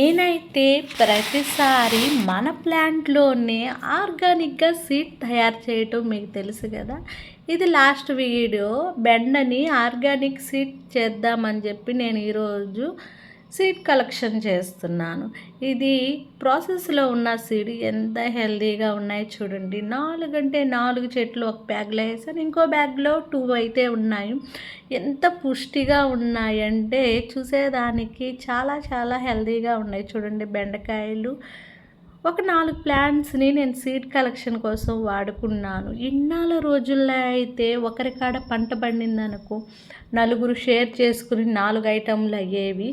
నేనైతే ప్రతిసారి మన ప్లాంట్లోనే ఆర్గానిక్గా సీడ్ తయారు చేయటం మీకు తెలుసు కదా. ఇది లాస్ట్ వీడియో. బెండని ఆర్గానిక్ సీడ్ చేద్దామని చెప్పి నేను ఈరోజు సీడ్ కలెక్షన్ చేస్తున్నాను. ఇది ప్రాసెస్లో ఉన్న సీడ్ ఎంత హెల్తీగా ఉన్నాయి చూడండి. నాలుగు అంటే నాలుగు చెట్లు ఒక బ్యాగ్లో వేసాను. ఇంకో బ్యాగ్లో టూ అయితే ఉన్నాయి. ఎంత పుష్టిగా ఉన్నాయంటే చూసేదానికి చాలా చాలా హెల్దీగా ఉన్నాయి చూడండి బెండకాయలు. ఒక నాలుగు ప్లాంట్స్ని నేను సీడ్ కలెక్షన్ కోసం వాడుకున్నాను. ఇన్నాళ్ళ రోజుల్లో అయితే ఒకరికాడ పంట పండిందనుకో నలుగురు షేర్ చేసుకుని నాలుగు ఐటెంలు అయ్యేవి.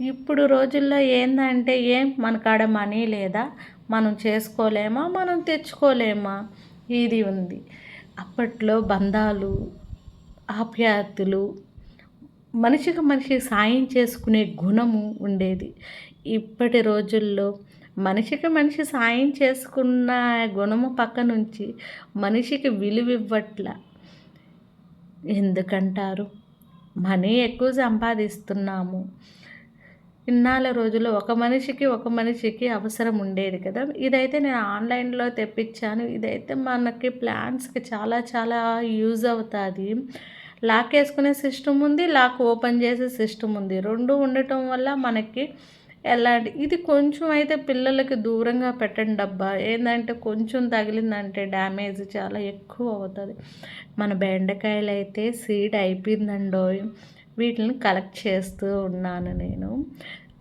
ఇప్పుడు రోజుల్లో ఏంటంటే ఏం మన కాడ మనీ లేదా? మనం చేసుకోలేమా? మనం తెచ్చుకోలేమా? ఇది ఉంది. అప్పట్లో బంధాలు ఆప్యాయతలు మనిషికి మనిషి సాయం చేసుకునే గుణము ఉండేది. ఇప్పటి రోజుల్లో మనిషికి మనిషి సాయం చేసుకున్న గుణము పక్క నుంచి మనిషికి విలువ ఇవ్వట్ల ఎందుకంటారు? మనీ ఎక్కువ సంపాదిస్తున్నాము. ఇన్నాళ్ళ రోజుల్లో ఒక మనిషికి ఒక మనిషికి అవసరం ఉండేది కదా. ఇదైతే నేను ఆన్లైన్లో తెప్పించాను. ఇదైతే మనకి ప్లాంట్స్కి చాలా చాలా యూజ్ అవుతుంది. లాక్ వేసుకునే సిస్టమ్ ఉంది లాక్ ఓపెన్ చేసే సిస్టమ్ ఉంది. రెండు ఉండటం వల్ల మనకి ఎలాంటి ఇది కొంచెం అయితే పిల్లలకి దూరంగా పెట్టండి డబ్బా ఏంటంటే కొంచెం తగిలిందంటే డ్యామేజ్ చాలా ఎక్కువ అవుతుంది. మన బెండకాయలు అయితే సీడ్ అయిపోయిందండో వీటిని కలెక్ట్ చేస్తూ ఉన్నాను నేను.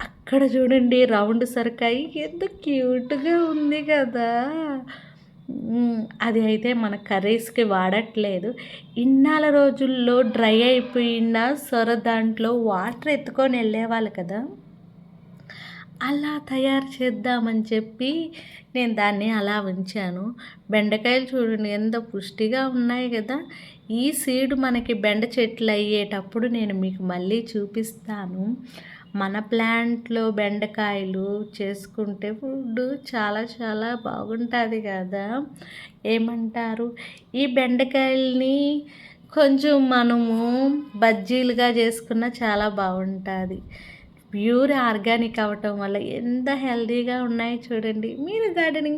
అక్కడ చూడండి రౌండ్ సరికాయ. ఎంత క్యూట్గా ఉంది కదా. అది అయితే మన కర్రీస్కి వాడట్లేదు. ఇన్నాళ్ళ రోజుల్లో డ్రై అయిపోయిన సొర దాంట్లో వాటర్ ఎత్తుకొని వెళ్ళేవాళ్ళు కదా. అలా తయారు చేద్దామని చెప్పి నేను దాన్ని అలా ఉంచాను. బెండకాయలు చూడండి ఎంత పుష్టిగా ఉన్నాయి కదా. ఈ సీడ్ మనకి బెండ చెట్లు అయ్యేటప్పుడు నేను మీకు మళ్ళీ చూపిస్తాను. మన ప్లాంట్లో బెండకాయలు చేసుకుంటే ఫుడ్ చాలా చాలా బాగుంటుంది కదా. ఏమంటారు? ఈ బెండకాయల్ని కొంచెం మనము బజ్జీలుగా చేసుకున్న చాలా బాగుంటుంది. ప్యూర్ ఆర్గానిక్ అవ్వటం వల్ల ఎంత హెల్తీగా ఉన్నాయి చూడండి. మీరు గార్డెనింగ్